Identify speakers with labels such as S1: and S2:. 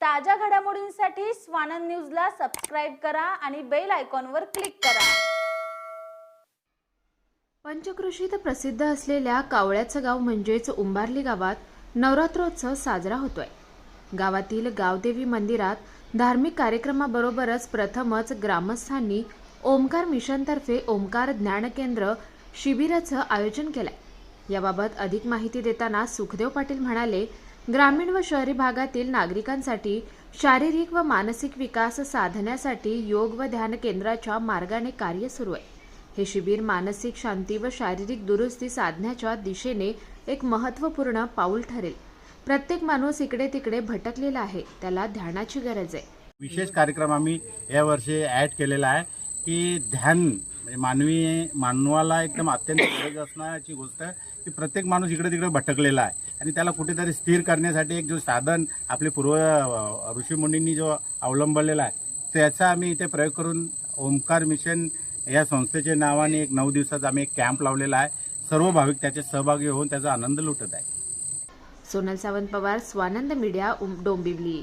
S1: ताज्या घडामोडींसाठी स्वानंद न्यूजला सबस्क्राईब करा आणि बेल आयकॉनवर क्लिक करा.
S2: पंचकृषीत प्रसिद्ध असलेल्या कावळ्याचं गाव म्हणजेच उंबारली गावात नवरात्रोत्सव साजरा होतोय. गावातील गावदेवी मंदिरात धार्मिक कार्यक्रमाबरोबरच प्रथमच ग्रामस्थांनी ओमकार मिशनतर्फे ओमकार ज्ञान केंद्र शिबिराचं आयोजन केलंय. याबाबत अधिक माहिती देताना सुखदेव पाटील म्हणाले ग्रामीण व शहरी भागातील नागरिकांसाठी शारीरिक व मानसिक विकास साधण्यासाठी योग व ध्यान केंद्राच्या मार्गाने कार्य सुरू आहे. हे शिबिर मानसिक शांती व शारीरिक दुरुस्ती साधण्याच्या दिशेने एक महत्त्वपूर्ण पाऊल ठरेल. प्रत्येक माणूस इकडे तिकडे भटकलेला आहे त्याला ध्यानाची गरज आहे.
S3: विशेष कार्यक्रम आम्ही यावर्षी ॲड केलेला आहे की ध्यान म्हणजे मानवी मानवाला एकदम अत्यंत गरज असण्याची गोष्ट आहे की प्रत्येक माणूस इकडे तिकडे भटकलेला आहे. आणि त्याला कुठेतरी स्थिर करण्यासाठी एक जो साधन आपले पूर्व अ, ऋषीमुनींनी जो अवलंबलेला आहे त्याचा आम्ही इथे प्रयोग करून ओंकार मिशन या संस्थेच्या नावाने एक नऊ दिवसाचा आम्ही एक कॅम्प लावलेला आहे. सर्व भाविक त्याचे सहभागी होऊन त्याचा आनंद लुटत आहे
S2: सोनल सावंत पवार स्वानंद मीडिया डोंबिवली.